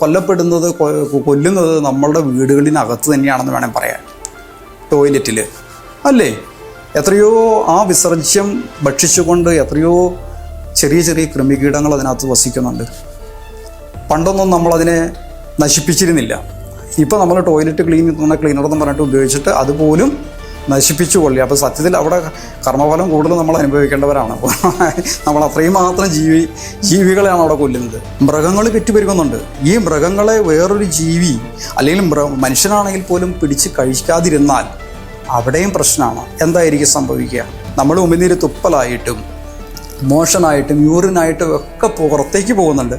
കൊല്ലപ്പെടുന്നത് കൊല്ലുന്നത് നമ്മളുടെ വീടുകളിനകത്ത് തന്നെയാണെന്ന് വേണം പറയാൻ. ടോയ്ലറ്റിൽ അല്ലേ? എത്രയോ ആ വിസർജ്യം ഭക്ഷിച്ചുകൊണ്ട് എത്രയോ ചെറിയ ചെറിയ കൃമികീടങ്ങൾ അതിനകത്ത് വസിക്കുന്നുണ്ട്. പണ്ടൊന്നും നമ്മളതിനെ നശിപ്പിച്ചിരുന്നില്ല. ഇപ്പോൾ നമ്മൾ ടോയ്ലറ്റ് ക്ലീൻ ക്ലീനർ എന്ന് പറഞ്ഞിട്ട് ഉപയോഗിച്ചിട്ട് അതുപോലും നശിപ്പിച്ചു കൊള്ളി അപ്പോൾ സത്യത്തിൽ അവിടെ കർമ്മഫലം കൂടുതൽ നമ്മൾ അനുഭവിക്കേണ്ടവരാണ്. അപ്പോൾ നമ്മൾ അത്രയും മാത്രം ജീവി ജീവികളെയാണ് അവിടെ കൊല്ലുന്നത്. മൃഗങ്ങൾ പെറ്റുപെരുകുന്നുണ്ട് ഈ മൃഗങ്ങളെ വേറൊരു ജീവി അല്ലെങ്കിൽ മനുഷ്യനാണെങ്കിൽ പോലും പിടിച്ച് കഴിക്കാതിരുന്നാൽ അവിടെയും പ്രശ്നമാണ്. എന്തായിരിക്കും സംഭവിക്കുക? നമ്മൾ ഉമിനീര് തുപ്പലായിട്ടും മോഷനായിട്ടും യൂറിനായിട്ടും ഒക്കെ പുറത്തേക്ക് പോകുന്നുണ്ട്.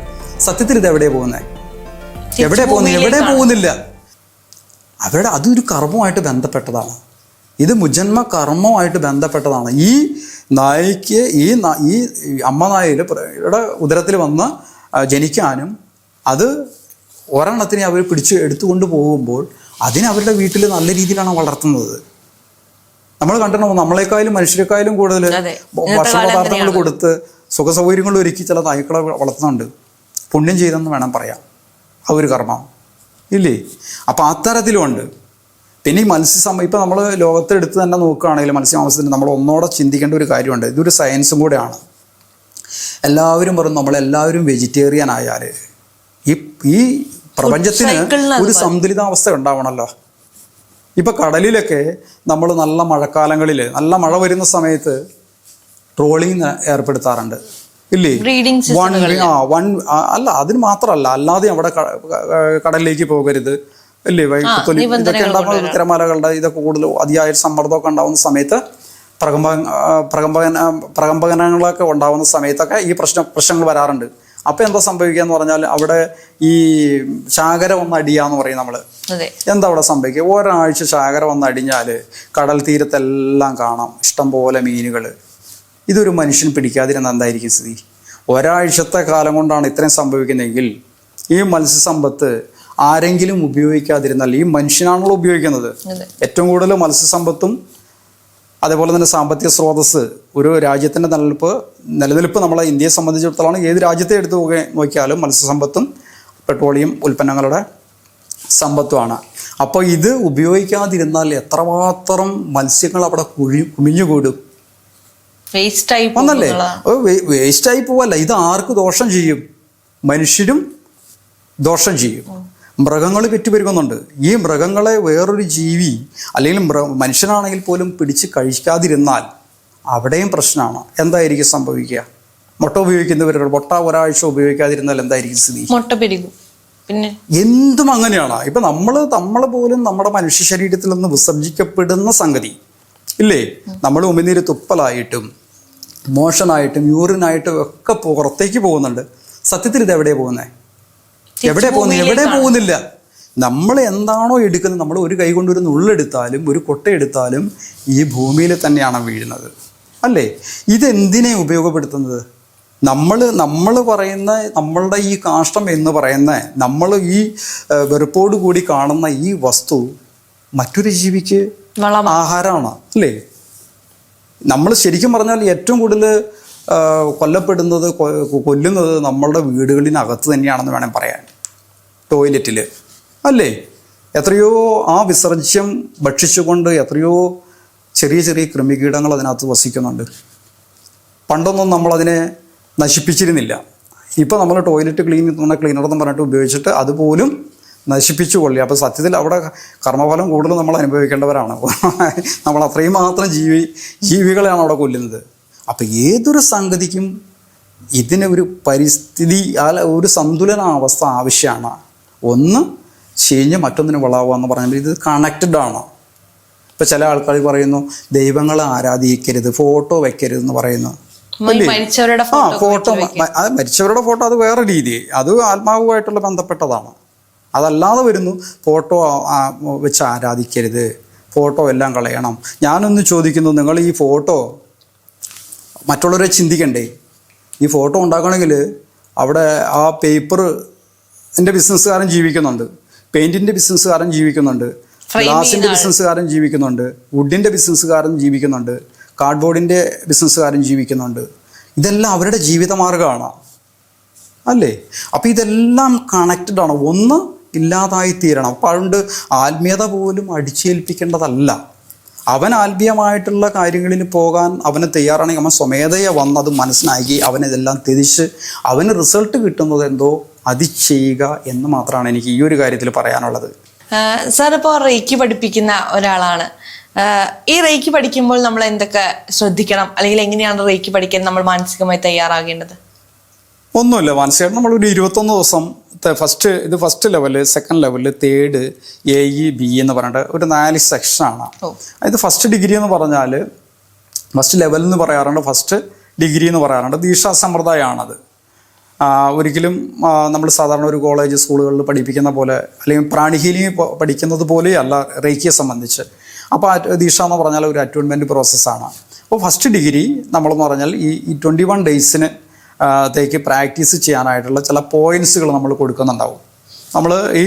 സത്യത്തിൽ ഇത് എവിടെ പോകുന്നത് എവിടെ പോകുന്നത് എവിടെ പോകുന്നില്ല. അവരുടെ അതൊരു കർമ്മമായിട്ട് ബന്ധപ്പെട്ടതാണ്. ഇത് മുജന്മ കർമ്മമായിട്ട് ബന്ധപ്പെട്ടതാണ്. ഈ നായിക്ക് ഈ ഈ അമ്മ നായയുടെ ഉദരത്തിൽ വന്ന് ജനിക്കാനും അത് ഒരെണ്ണത്തിനെ അവർ പിടിച്ച് എടുത്തുകൊണ്ട് പോകുമ്പോൾ അതിനെ അവരുടെ വീട്ടിൽ നല്ല രീതിയിലാണ് വളർത്തുന്നത്. നമ്മൾ കണ്ടിട്ടുണ്ടോ? നമ്മളെക്കാളും മനുഷ്യരെക്കാളും കൂടുതൽ ഭക്ഷണപദാർത്ഥങ്ങൾ ഭക്ഷണ പദാർത്ഥങ്ങൾ കൊടുത്ത് സുഖ സൗകര്യങ്ങൾ ഒരുക്കി ചില നായ്ക്കളെ വളർത്തുന്നുണ്ട്. പുണ്യം ചെയ്തെന്ന് വേണം പറയാം. ആ ഒരു കർമ്മം. ഇല്ലേ? അപ്പം അത്തരത്തിലുമുണ്ട് പിന്നെ ഈ മത്സ്യസമ ഇപ്പം നമ്മൾ ലോകത്തെടുത്ത് തന്നെ നോക്കുകയാണെങ്കിൽ മത്സ്യമാംസത്തിന് നമ്മൾ ഒന്നോടെ ചിന്തിക്കേണ്ട ഒരു കാര്യമുണ്ട്. ഇതൊരു സയൻസും കൂടെയാണ്. എല്ലാവരും പറയും നമ്മളെല്ലാവരും വെജിറ്റേറിയൻ ആയാൽ ഈ ഈ പ്രപഞ്ചത്തിന് ഒരു സന്തുലിതാവസ്ഥ ഉണ്ടാവണമല്ലോ ഇപ്പം കടലിലൊക്കെ നമ്മൾ നല്ല മഴക്കാലങ്ങളിൽ നല്ല മഴ വരുന്ന സമയത്ത് ട്രോളിങ് ഏർപ്പെടുത്താറുണ്ട്. ഇല്ലേ? വൺ ആ വൺ അല്ല അതിന് മാത്രമല്ല അല്ലാതെ അവിടെ കടലിലേക്ക് പോകരുത്. വൈകുത്തൊലി ഇതൊക്കെ ഉണ്ടാകുന്ന തിരമാലകളുടെ ഇതൊക്കെ കൂടുതൽ അതിയായ സമ്മർദ്ദമൊക്കെ ഉണ്ടാകുന്ന സമയത്ത് പ്രകമ്പ പ്രകമ്പന പ്രകമ്പനങ്ങളൊക്കെ ഉണ്ടാകുന്ന സമയത്തൊക്കെ ഈ പ്രശ്ന പ്രശ്നങ്ങൾ വരാറുണ്ട്. അപ്പോൾ എന്താ സംഭവിക്കുക എന്ന് പറഞ്ഞാൽ അവിടെ ഈ ശാഖര വന്ന് അടിയാന്ന് പറയും നമ്മൾ എന്താ അവിടെ സംഭവിക്കുക? ഒരാഴ്ച ശാഖര വന്ന് അടിഞ്ഞാൽ കടൽ തീരത്തെല്ലാം കാണാം. ഇഷ്ടം പോലെ മീനുകൾ ഇതൊരു മനുഷ്യൻ പിടിക്കാതിരുന്ന എന്തായിരിക്കും സ്ഥിതി? ഒരാഴ്ചത്തെ കാലം കൊണ്ടാണ് ഇത്രയും സംഭവിക്കുന്നതെങ്കിൽ ഈ മത്സ്യസമ്പത്ത് ആരെങ്കിലും ഉപയോഗിക്കാതിരുന്നാൽ ഈ മനുഷ്യനാണല്ലോ ഉപയോഗിക്കുന്നത്. ഏറ്റവും കൂടുതൽ മത്സ്യസമ്പത്തും അതേപോലെ തന്നെ സാമ്പത്തിക സ്രോതസ്സ് ഒരു രാജ്യത്തിന്റെ നിലനിൽപ്പ് നിലനിൽപ്പ് നമ്മളെ ഇന്ത്യയെ സംബന്ധിച്ചിടത്തോളം ഏത് രാജ്യത്തെ എടുത്തു നോക്കി- നോക്കിയാലും മത്സ്യസമ്പത്തും പെട്രോളിയം ഉൽപ്പന്നങ്ങളുടെ സമ്പത്തുമാണ്. അപ്പോൾ ഇത് ഉപയോഗിക്കാതിരുന്നാൽ എത്രമാത്രം മത്സ്യങ്ങൾ അവിടെ കുഴി കുമിഞ്ഞുകൂടും? ഒന്നല്ലേ. വേസ്റ്റായി പോവല്ല. ഇത് ആർക്ക് ദോഷം ചെയ്യും? മനുഷ്യരും ദോഷം ചെയ്യും. മൃഗങ്ങൾ പെറ്റുപെരുകുന്നുണ്ട് ഈ മൃഗങ്ങളെ വേറൊരു ജീവി അല്ലെങ്കിൽ മൃ മനുഷ്യനാണെങ്കിൽ പോലും പിടിച്ച് കഴിക്കാതിരുന്നാൽ അവിടെയും പ്രശ്നമാണ്. എന്തായിരിക്കും സംഭവിക്കുക? മുട്ട ഉപയോഗിക്കുന്നവരുടെ മുട്ട ഒരാഴ്ച ഉപയോഗിക്കാതിരുന്നാൽ എന്തായിരിക്കും സ്ഥിതി? മുട്ട പെരുകും പിന്നെ? എന്തും അങ്ങനെയാണ്. ഇപ്പൊ നമ്മൾ നമ്മൾ പോലും നമ്മുടെ മനുഷ്യ ശരീരത്തിൽ നിന്ന് വിസർജിക്കപ്പെടുന്ന സംഗതി. ഇല്ലേ? നമ്മൾ ഉമിനീര് തുപ്പലായിട്ടും മോഷനായിട്ടും യൂറിനായിട്ടും ഒക്കെ പുറത്തേക്ക് പോകുന്നുണ്ട്. സത്യത്തിൽ ഇത് എവിടെയാണ് പോകുന്നത് എവിടെ പോകുന്നു? എവിടെ പോകുന്നില്ല. നമ്മൾ എന്താണോ എടുക്കുന്നത് നമ്മൾ ഒരു കൈ കൊണ്ട് ഒരു നുള്ളെടുത്താലും ഒരു കൊട്ട എടുത്താലും ഈ ഭൂമിയിൽ തന്നെയാണ് വീഴുന്നത്. അല്ലേ? ഇതെന്തിനെ ഉപയോഗപ്പെടുത്തുന്നത്? നമ്മൾ നമ്മൾ പറയുന്ന നമ്മളുടെ ഈ കാഷ്ടം എന്ന് പറയുന്ന നമ്മൾ ഈ വെറുപ്പോട് കൂടി കാണുന്ന ഈ വസ്തു മറ്റൊരു ജീവിക്ക് ആഹാരമാണ്. അല്ലേ? നമ്മൾ ശരിക്കും പറഞ്ഞാൽ ഏറ്റവും കൂടുതൽ കൊല്ലപ്പെടുന്നത് കൊല്ലുന്നത് നമ്മളുടെ വീടുകളിനകത്ത് തന്നെയാണെന്ന് വേണമെങ്കിൽ പറയാൻ. ടോയ്ലറ്റിൽ അല്ലേ? എത്രയോ ആ വിസർജ്യം ഭക്ഷിച്ചുകൊണ്ട് എത്രയോ ചെറിയ ചെറിയ കൃമികീടങ്ങൾ അതിനകത്ത് വസിക്കുന്നുണ്ട്. പണ്ടൊന്നും നമ്മളതിനെ നശിപ്പിച്ചിരുന്നില്ല. ഇപ്പോൾ നമ്മൾ ടോയ്ലറ്റ് ക്ലീൻ ചെയ്യുന്ന ക്ലീനർ എന്ന് പറഞ്ഞിട്ട് ഉപയോഗിച്ചിട്ട് അതുപോലും നശിപ്പിച്ചു കൊള്ളി അപ്പോൾ സത്യത്തിൽ അവിടെ കർമ്മഫലം കൂടുതൽ നമ്മൾ അനുഭവിക്കേണ്ടവരാണ്. നമ്മൾ അത്രയും മാത്രം ജീവി ജീവികളെയാണ് അവിടെ കൊല്ലുന്നത്. അപ്പോൾ ഏതൊരു സംഗതിക്കും ഇതിനൊരു പരിസ്ഥിതി ഒരു സന്തുലനാവസ്ഥ ആവശ്യമാണ്. ഒന്ന് ചീഞ്ഞ് മറ്റൊന്നിന് വളാവുക എന്ന് പറഞ്ഞാൽ ഇത് കണക്റ്റഡ് ആണ്. ഇപ്പം ചില ആൾക്കാർ പറയുന്നു ദൈവങ്ങളെ ആരാധിക്കരുത് ഫോട്ടോ വെക്കരുത് എന്ന് പറയുന്നു. ആ ഫോട്ടോ അത് മരിച്ചവരുടെ ഫോട്ടോ അത് വേറെ രീതി. അത് ആത്മാവുമായിട്ടുള്ള ബന്ധപ്പെട്ടതാണ്. അതല്ലാതെ വരുന്നു ഫോട്ടോ വെച്ച് ആരാധിക്കരുത് ഫോട്ടോ എല്ലാം കളയണം. ഞാനൊന്ന് ചോദിക്കുന്നു നിങ്ങൾ ഈ ഫോട്ടോ മറ്റുള്ളവരെ ചിന്തിക്കണ്ടേ? ഈ ഫോട്ടോ ഉണ്ടാക്കണമെങ്കിൽ അവിടെ ആ പേപ്പർ എന്റെ ബിസിനസ്സുകാരൻ ജീവിക്കുന്നുണ്ട്. പെയിന്റിന്റെ ബിസിനസ്സുകാരൻ ജീവിക്കുന്നുണ്ട്. ഗ്ലാസിന്റെ ബിസിനസ്സുകാരൻ ജീവിക്കുന്നുണ്ട്. വുഡിന്റെ ബിസിനസ്സുകാരൻ ജീവിക്കുന്നുണ്ട്. കാർഡ്ബോർഡിന്റെ ബിസിനസ്സുകാരൻ ജീവിക്കുന്നുണ്ട്. ഇതെല്ലാം അവരുടെ ജീവിതമാർഗമാണ്. അല്ലേ? അപ്പം ഇതെല്ലാം കണക്റ്റഡ് ആണ് ഒന്ന് ഇല്ലാതായി തീരണം പണ്ട് അതുകൊണ്ട് ആത്മീയത പോലും അടിച്ചേൽപ്പിക്കേണ്ടതല്ല. അവൻ ആത്മീയമായിട്ടുള്ള കാര്യങ്ങളിൽ പോകാൻ അവന് തയ്യാറാണെങ്കിൽ അവൻ സ്വമേധയെ വന്ന് അത് മനസ്സിലാക്കി അവനിതെല്ലാം തിരിച്ച് അവന് റിസൾട്ട് കിട്ടുന്നത് എന്തോ അത് ചെയ്യുക എന്ന് മാത്രമാണ് എനിക്ക് ഈ ഒരു കാര്യത്തിൽ പറയാനുള്ളത്. സാർ ഇപ്പോൾ റേക്ക് പഠിപ്പിക്കുന്ന ഒരാളാണ്. ഈ റേക്ക് പഠിക്കുമ്പോൾ നമ്മൾ എന്തൊക്കെ ശ്രദ്ധിക്കണം? അല്ലെങ്കിൽ എങ്ങനെയാണ് റേക്ക് പഠിക്കാൻ നമ്മൾ മാനസികമായി തയ്യാറാകേണ്ടത്? ഒന്നുമില്ല മാനസികമായിട്ട് നമ്മളൊരു ഇരുപത്തൊന്ന് ദിവസം ഫസ്റ്റ് ഇത് first level second level third A E B എന്ന് പറഞ്ഞിട്ട് ഒരു നാല് സെക്ഷനാണ് അതായത് ഇത് ഫസ്റ്റ് ഡിഗ്രി എന്ന് പറഞ്ഞാൽ ഫസ്റ്റ് ലെവൽ എന്ന് പറയാറുണ്ട് ഫസ്റ്റ് ഡിഗ്രി എന്ന് പറയാറുണ്ട്. ദീക്ഷാ സമ്പ്രദായമാണത്. ഒരിക്കലും നമ്മൾ സാധാരണ ഒരു കോളേജ് സ്കൂളുകളിൽ പഠിപ്പിക്കുന്ന പോലെ അല്ലെങ്കിൽ പ്രാണിഹീലിംഗ് പ- പഠിക്കുന്നത് പോലെയല്ല റേക്കിയെ സംബന്ധിച്ച്. അപ്പോൾ ദീക്ഷ എന്ന് പറഞ്ഞാൽ ഒരു അറ്റോൺമെന്റ് പ്രോസസ്സാണ് അപ്പോൾ ഫസ്റ്റ് ഡിഗ്രി നമ്മളെന്ന് പറഞ്ഞാൽ ഈ ഈ ട്വന്റി വൺ ഡേയ്സിന് തേക്ക് പ്രാക്ടീസ് ചെയ്യാനായിട്ടുള്ള ചില പോയിന്റ്സുകൾ നമ്മൾ കൊടുക്കുന്നുണ്ടാവും. നമ്മൾ ഈ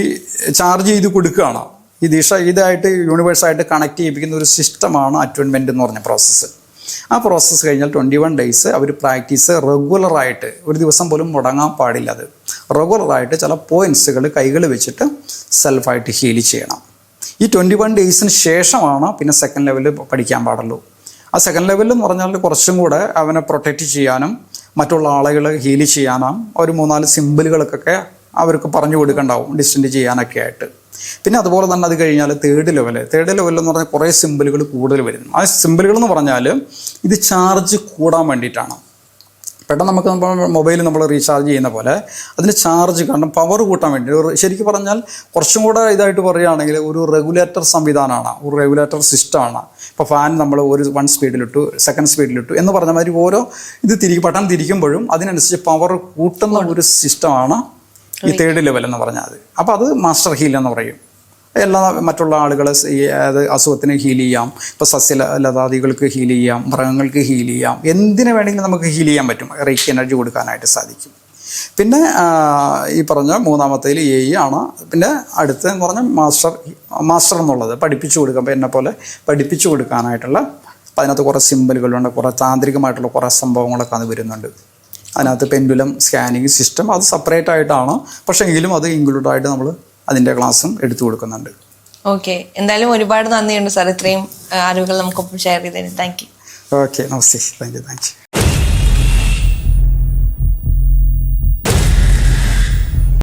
ചാർജ് ചെയ്ത് കൊടുക്കുകയാണ്. ഈ ദിശ ഇതായിട്ട് യൂണിവേഴ്സായിട്ട് കണക്ട് ചെയ്യിപ്പിക്കുന്ന ഒരു സിസ്റ്റമാണ് അറ്റോൺമെന്റ് എന്ന് പറഞ്ഞ പ്രോസസ്സ് ആ പ്രോസസ്സ് കഴിഞ്ഞാൽ ട്വന്റി വൺ ഡേയ്സ് അവർ പ്രാക്ടീസ് റെഗുലറായിട്ട് ഒരു ദിവസം പോലും മുടങ്ങാൻ പാടില്ല അത്. റെഗുലറായിട്ട് ചില പോയിൻസുകൾ കൈകൾ വെച്ചിട്ട് സെൽഫായിട്ട് ഹീൽ ചെയ്യണം. ഈ ട്വന്റി വൺ ഡേയ്സിന് ശേഷമാണ് പിന്നെ സെക്കൻഡ് ലെവലിൽ പഠിക്കാൻ പാടുള്ളൂ. ആ സെക്കൻഡ് ലെവലിൽ പറഞ്ഞാൽ കുറച്ചും കൂടെ അവനെ പ്രൊട്ടക്റ്റ് ചെയ്യാനും മറ്റുള്ള ആളുകൾ ഹീൽ ചെയ്യാനും ഒരു മൂന്നാൽ സിമ്പിളുകൾക്കൊക്കെ അവർക്ക് പറഞ്ഞു കൊടുക്കണ്ടാവും ഡിസ്റ്റന്റ് ചെയ്യാനൊക്കെ ആയിട്ട്. പിന്നെ അതുപോലെ തന്നെ അത് കഴിഞ്ഞാൽ തേർഡ് ലെവൽ തേർഡ് ലെവൽ എന്ന് പറഞ്ഞാൽ കുറേ സിമ്പിളുകൾ കൂടുതൽ വരുന്നു. ആ സിമ്പിളുകൾ എന്ന് പറഞ്ഞാൽ ഇത് ചാർജ് കൂടാൻ വേണ്ടിയിട്ടാണ്. പെട്ടെന്ന് നമുക്ക് നമ്മൾ മൊബൈൽ നമ്മൾ റീചാർജ് ചെയ്യുന്ന പോലെ അതിന് ചാർജ് കാരണം പവർ കൂട്ടാൻ വേണ്ടി. ഒരു ശരിക്കും പറഞ്ഞാൽ കുറച്ചും കൂടെ ഇതായിട്ട് പറയുകയാണെങ്കിൽ ഒരു റെഗുലേറ്റർ സംവിധാനമാണ്. ഒരു റെഗുലേറ്റർ സിസ്റ്റമാണ്. ഇപ്പോൾ ഫാൻ നമ്മൾ ഒരു വൺ സ്പീഡിലിട്ടു സെക്കൻഡ് സ്പീഡിലിട്ടു എന്ന് പറഞ്ഞ മാതിരി ഓരോ ഇത് തിരികെ ബട്ടൺ തിരിക്കുമ്പോഴും അതിനനുസരിച്ച് പവർ കൂട്ടുന്ന ഒരു സിസ്റ്റമാണ് ഈ തേർഡ് ലെവൽ എന്ന് പറഞ്ഞാൽ. അപ്പോൾ അത് മാസ്റ്റർ ഹീൽ എന്ന് പറയും. എല്ലാ മറ്റുള്ള ആളുകളെ അത് അസുഖത്തിന് ഹീൽ ചെയ്യാം. ഇപ്പോൾ സസ്യലതാദികൾക്ക് ഹീൽ ചെയ്യാം. മൃഗങ്ങൾക്ക് ഹീൽ ചെയ്യാം. എന്തിനു വേണമെങ്കിലും നമുക്ക് ഹീൽ ചെയ്യാൻ പറ്റും. റേക്ക് എനർജി കൊടുക്കാനായിട്ട് സാധിക്കും. പിന്നെ ഈ പറഞ്ഞ മൂന്നാമത്തേൽ എ ആണ്. പിന്നെ അടുത്ത എന്ന് പറഞ്ഞാൽ മാസ്റ്റർ മാസ്റ്റർ എന്നുള്ളത്. പഠിപ്പിച്ചു കൊടുക്കുമ്പോൾ എന്നെ പോലെ പഠിപ്പിച്ചു കൊടുക്കാനായിട്ടുള്ള അതിനകത്ത് കുറേ സിമ്പിളുകളുണ്ട് കുറേ താന്ത്രികമായിട്ടുള്ള കുറേ സംഭവങ്ങളൊക്കെ അത് വരുന്നുണ്ട്. അതിനകത്ത് പെൻഡുലം സ്കാനിങ് സിസ്റ്റം അത് സെപ്പറേറ്റ് ആയിട്ടാണ്. പക്ഷേ എങ്കിലും അത് ഇൻക്ലൂഡായിട്ട് നമ്മൾ അതിന്റെ ക്ലാസ്സും എടുത്തു കൊടുക്കുന്നുണ്ട്. ഓക്കെ. എന്തായാലും ഒരുപാട് നന്ദിയുണ്ട് സാർ. ഇത്രയും അറിവുകൾ നമുക്കൊപ്പം ഷെയർ ചെയ്തതിന്. Thank you okay. Namaste. Thank you thank you.